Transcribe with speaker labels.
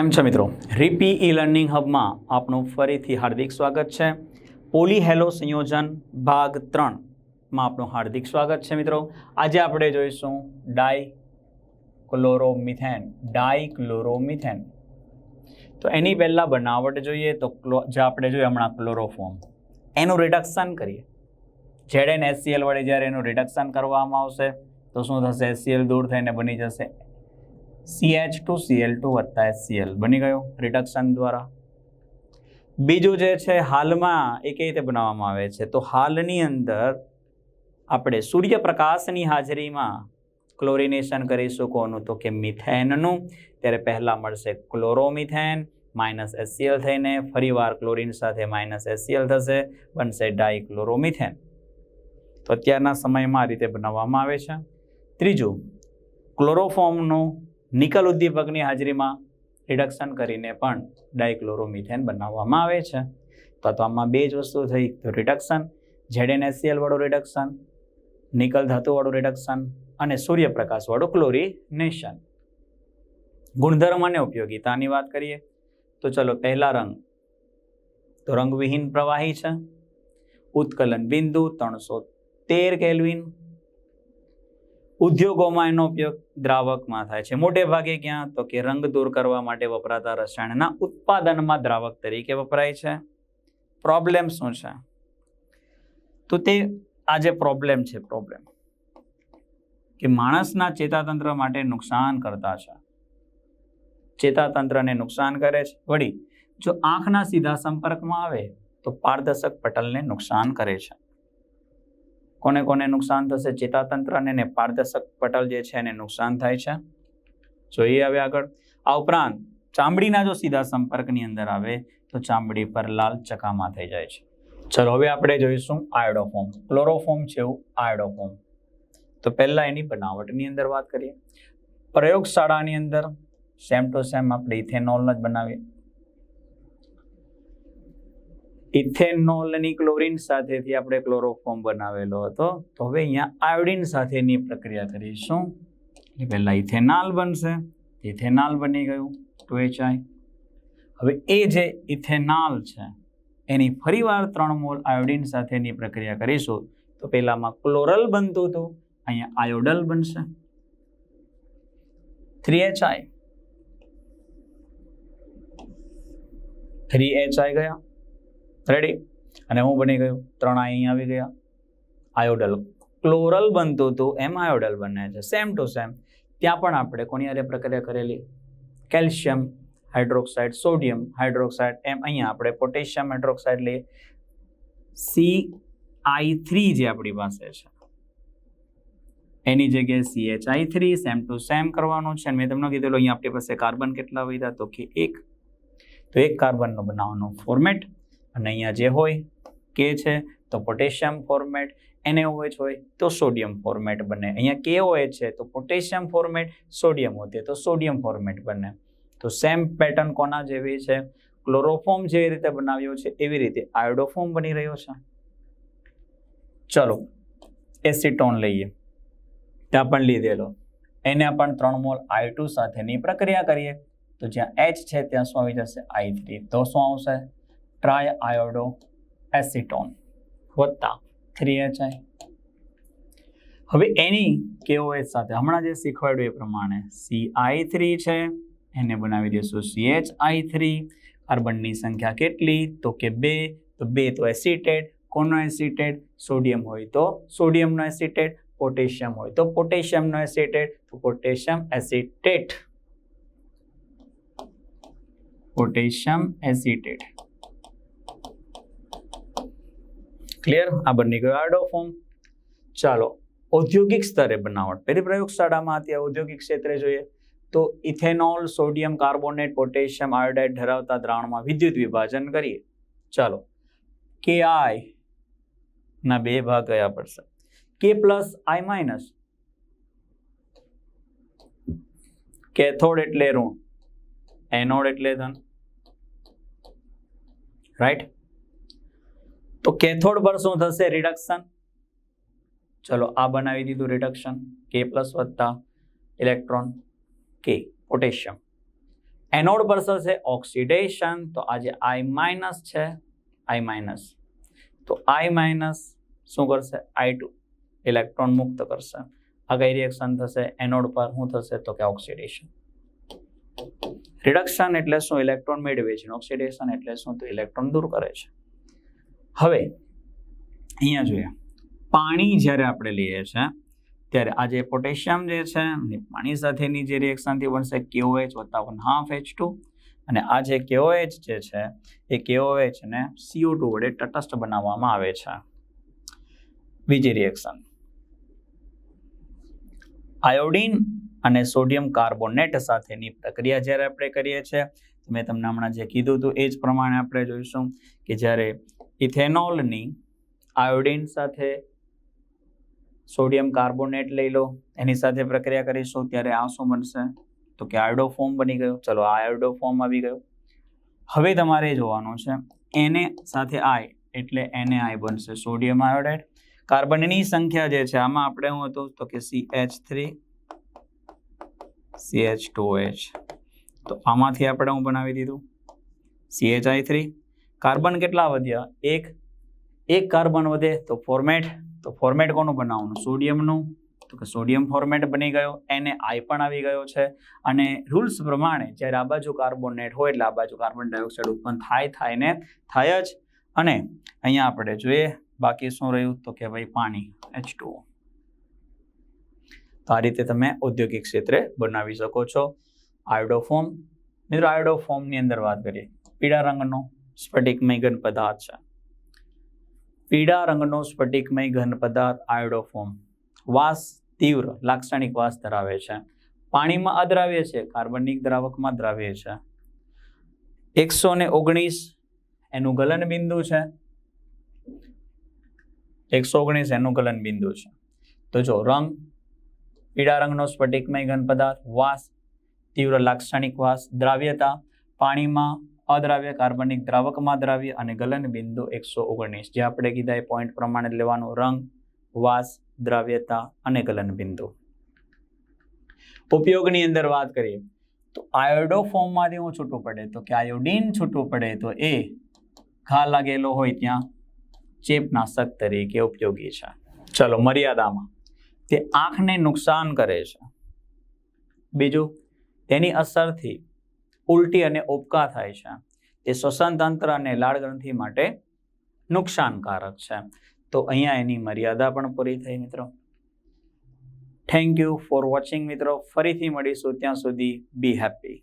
Speaker 1: કેમ છે મિત્રો? રીપી ઈ લર્નિંગ હબમાં આપનું ફરીથી હાર્દિક સ્વાગત છે. પોલી હેલો સંયોજન ભાગ ત્રણમાં આપનું હાર્દિક સ્વાગત છે મિત્રો. આજે આપણે જોઈશું ડાય ક્લોરોમિથેન ડાઈ ક્લોરોમિથેન તો એની પહેલાં બનાવટ જોઈએ તો જે આપણે જોઈએ હમણાં ક્લોરોફોર્મ. એનું રિડક્શન કરીએ. જેડ એન એસસીએલ વડે જ્યારે એનું રિડક્શન કરવામાં આવશે, તો શું થશે? એસસીએલ દૂર થઈને બની જશે. સીએચ ટુ સીએલ ટુ વત્તા એસસીએલ બની ગયો રિડક્શન દ્વારા. બીજું જે છે હાલમાં એ કઈ રીતે બનાવવામાં આવે છે? તો હાલની અંદર આપણે સૂર્યપ્રકાશની હાજરીમાં ક્લોરિનેશન કરીશું કોનું? તો કે મિથેનનું. ત્યારે પહેલાં મળશે ક્લોરોમિથેન માઇનસ એસસીએલ થઈને ફરીવાર ક્લોરિન સાથે માઇનસ એસસીએલ થશે, બનશે ડાયક્લોરોમિથેન તો અત્યારના સમયમાં આ રીતે બનાવવામાં આવે છે. ત્રીજું ક્લોરોફોર્મનું નિકલ ઉદ્દીપકની હાજરીમાં રિડક્શન કરીને પણ ડાયક્લોરોમિથેન બનાવવામાં આવે છે. તો આમાં બે જ વસ્તુ થઈ. તો રિડક્શન ઝેડએનએસસીએલ વાળું રિડક્શન, નિકલ ધાતુવાળું રિડક્શન અને સૂર્યપ્રકાશવાળું ક્લોરિનેશન ગુણધર્મ અને ઉપયોગિતાની વાત કરીએ તો ચલો પહેલા રંગ. તો રંગવિહીન પ્રવાહી છે. ઉત્કલન બિંદુ ત્રણસો તેર કેલ્વિન ઉદ્યોગોમાં એનો ઉપયોગ દ્રાવકમાં થાય છે. મોટે ભાગે ક્યાં? તો કે રંગ દૂર કરવા માટે વપરાતા રસાયણના ઉત્પાદનમાં દ્રાવક તરીકે વપરાય છે. પ્રોબ્લેમ શું છે? તો તે આજે પ્રોબ્લેમ છે પ્રોબ્લેમ કે માણસના ચેતાતંત્ર માટે નુકસાન કરતા છે. ચેતાતંત્રને નુકસાન કરે છે. વળી, જો આંખના સીધા સંપર્કમાં આવે, તો પારદર્શક પટલને નુકસાન કરે છે. કોને કોને નુકસાન થશે? ચેતાતંત્ર ને પારદર્શક પટલ જે છે એને નુકસાન થાય છે. જોઈએ હવે આગળ. આ ઉપરાંત, ચામડીના જો સીધા સંપર્કની અંદર આવે, તો ચામડી પર લાલ ચકામા થઈ જાય છે. ચલો, હવે આપણે જોઈશું આયોડોફોમ ક્લોરોફોમ છે એવું આયોડોફોમ તો પહેલાં એની બનાવટની અંદર વાત કરીએ. પ્રયોગશાળાની અંદર સેમ ટુ સેમ આપણે ઇથેનોલનો જ બનાવીએ. ઇથેનોલની ક્લોરિન સાથેથી આપણે ક્લોરોફોર્મ બનાવેલો હતો. તો હવે અહીંયા આયોડિન સાથેની પ્રક્રિયા કરીશું. એટલે પહેલાં ઇથેનાલ બનશે. ઇથેનાલ બની ગયું ટુ એચઆઈ હવે એ જે ઇથેનાલ છે, એની ફરીવાર ત્રણ મોલ આયોડિન સાથેની પ્રક્રિયા કરીશું. તો પહેલામાં ક્લોરલ બનતું હતું. અહીંયા આયોડલ બનશે. Three H I. Three H I ગયા. રેડી અને હું બની ગયું. ત્રણ અહીં આવી ગયા. આયોડલ ક્લોરલ બનતું હતું. એમ આયોડલ બને છે. સેમ ટુ સેમ ત્યાં પણ આપણે કોની અરે પ્રક્રિયા કરેલી? કેલ્શિયમ હાઇડ્રોક્સાઇડ સોડિયમ હાઇડ્રોક્સાઇડ એમ અહીંયા આપણે પોટેશિયમ હાઇડ્રોક્સાઇડ લઈએ. સી આઈ થ્રી જે આપણી પાસે છે. એની જગ્યાએ C H I three same to same કરવાનું છે. મેં તમને કીધેલું, અહીંયા આપણી પાસે કાર્બન કેટલા વધ્યા? તો કે એક. તો એક કાર્બનનો બનાવવાનો ફોર્મેટ અને અહીંયા જે હોય કે છે, તો પોટેશિયમ ફોર્મેટ, NaOH હોય તો સોડિયમ ફોર્મેટ બને. અહીંયા KOH છે તો પોટેશિયમ ફોર્મેટ, સોડિયમ હોય તો સોડિયમ ફોર્મેટ બને. તો સેમ પેટર્ન કોના જેવી છે? ક્લોરોફોર્મ જે રીતે બનાવ્યો છે, એવી રીતે આયોડોફોર્મ બની રહ્યો છે. ચલો એસિટોન લઈએ. ત્યાં પણ લીધેલો. એને પણ ત્રણ મોલ આઈ સાથેની પ્રક્રિયા કરીએ. તો જ્યાં એચ છે, ત્યાં શું આવી જશે? આઈ તો શું આવશે? ટ્રાય આયોડો એસિટોન વત્તા થ્રી એચઆઈ હવે એની કેઓએચ સાથે, હમણાં જે શીખવાડ્યું એ પ્રમાણે સી આઈ થ્રી છે, એને બનાવી દઈશું સી એચ આઈ થ્રી. કાર્બનની સંખ્યા કેટલી? તો કે બે, તો બે તો એસિટેટ કોનો એસિટેટ સોડિયમ હોય તો સોડિયમનો એસિટેટ પોટેશિયમ હોય તો પોટેશિયમનો એસિટેટ તો potassium acetate potassium acetate clear આ બની ગયો. ફોર્મ ચાલો. ઔદ્યોગિક સ્તરે બનાવટ. પેલી પ્રયોગશાળામાં હતી ઔદ્યોગિક ક્ષેત્રે જોઈએ તો ethanol, sodium, carbonate, potassium, iodide ધરાવતા દ્રાવણમાં વિદ્યુત વિભાજન કરીએ. ચાલો. કે આઈ ના બે ભાગ કયા પડશે. કે પ્લસ આઈ માઇનસ કેથોડ એટલે ઋણ. એનોડ એટલે ધન. રાઈટ તો કેથોડ પર શું થશે? રિડક્શન ચલો, આ બનાવી દીધું રિડક્શન કે પ્લસ વત્તા ઇલેક્ટ્રોન કે પોટેશિયમ એનોડ પર થશે ઓક્સિડેશન તો આજે આઈ માઇનસ છે. આઈ માઇનસ તો આઈ માઇનસ શું કરશે? આઈ ટુ ઇલેક્ટ્રોન મુક્ત કરશે. આ કઈ રિએક્શન થશે. એનોડ પર શું થશે? તો કે ઓક્સિડેશન રિડક્શન એટલે શું? ઇલેક્ટ્રોન મેળવે છે. ઓક્સિડેશન એટલે શું? તો ઇલેક્ટ્રોન દૂર કરે છે. હવે, અહીંયા જોઈએ. પાણી જ્યારે આપણે લઈએ છીએ, ત્યારે આ જે પોટેશિયમ જે છે પાણી સાથેની જે રિએક્શનથી બનશે કેઓએચ વત્તા વન હાફ એચ ટુ અને આ જે કેઓએચ જે છે, એ કેઓએચ ને સીઓ ટુ વડે તટસ્થ બનાવવામાં આવે છે. બીજી રિએક્શન આયોડિન અને સોડિયમ કાર્બોનેટ સાથેની પ્રક્રિયા જ્યારે આપણે કરીએ છીએ મેં તમને હમણાં જે કીધું હતું એ જ પ્રમાણે આપણે જોઈશું કે જ્યારે ઇથેનોલની આયોડિન સાથે સોડિયમ કાર્બોનેટ લઈ લો. એની સાથે પ્રક્રિયા કરીશું, ત્યારે આ શું બનશે. તો કે આયોડોફોર્મ બની ગયો. ચલો, આ આયોડો ફોર્મ આવી ગયો. હવે તમારે જોવાનું છે. એને સાથે આય એટલે એને આય બનશે. Sodium iodide. કાર્બનની સંખ્યા જે છે, આમાં આપણે હું હતું? તો કે C H three C H two H તો આમાંથી આપણે હું બનાવી દીધું? C H I three carbon કેટલા વધ્યા? એક. એક કાર્બન વધે તો ફોર્મેટ. તો ફોર્મેટ કોનું બનાવવાનું? સોડિયમનું. તો કે સોડિયમ ફોર્મેટ બની ગયો. એને આઈ પણ આવી ગયો છે. અને રૂલ્સ પ્રમાણે જ્યારે આ બાજુ કાર્બોનેટ હોય એટલે આ બાજુ કાર્બન ડાયોક્સાઇડ ઉત્પન્ન થાય થાય ને થાય જ. અને અહીંયા આપણે જોઈએ બાકી શું રહ્યું? તો કે ભાઈ પાણી એચ તો આ રીતે તમે ઔદ્યોગિક ક્ષેત્રે બનાવી શકો છો. આયોડોફોર્મ મિત્રો આયોડોફોર્મની અંદર વાત કરીએ. પીળા રંગનો. સ્ફટિકમય ઘન પદાર્થ છે. પીળા રંગનો સ્ફટિકમય ઘન પદાર્થ આયોડોફોમ. વાસ તીવ્ર, લાક્ષણિક વાસ ધરાવે છે. પાણીમાં અદ્રાવ્ય છે, કાર્બનિક દ્રાવકમાં દ્રાવ્ય છે. એકસો ને ઓગણીસ એનું ગલન બિંદુ છે. એકસો ઓગણીસ એનું ગલન બિંદુ છે. તો જો રંગ, પીળા રંગનો સ્ફટિકમય ઘન પદાર્થ વાસ તીવ્ર, લાક્ષણિક વાસ, દ્રાવ્યતા, પાણીમાં અદ્રાવ્ય કાર્બનિક દ્રાવકમાં દ્રાવ્ય અને ગલન બિંદુ એકસો ઓગણીસ, જે આપણે કીધા એ પોઈન્ટ પ્રમાણે લેવાનો રંગ, વાસ, દ્રાવ્યતા અને ગલન બિંદુ. ઉપયોગની અંદર વાત કરીએ, તો આયોડો ફોર્મમાંથી હું છૂટું પડે, તો કે આયોડીન છૂટું પડે, તો એ ઘા લાગેલો હોય ત્યાં, ચેપનાશક તરીકે ઉપયોગી છે. ચલો, મર્યાદામાં. તે આંખને નુકસાન કરે છે. બીજું, તેની અસરથી ઉલટી અને ઉપકા થાય છે. તે શ્વસન તંત્ર અને લાળ ગ્રંથિ માટે નુકસાનકારક છે. તો અહીંયા એની મર્યાદા પણ પૂરી થઈ મિત્રો. થેન્ક યુ ફોર વોચિંગ મિત્રો. ફરીથી મળીશું ત્યાં સુધી. બી હેપી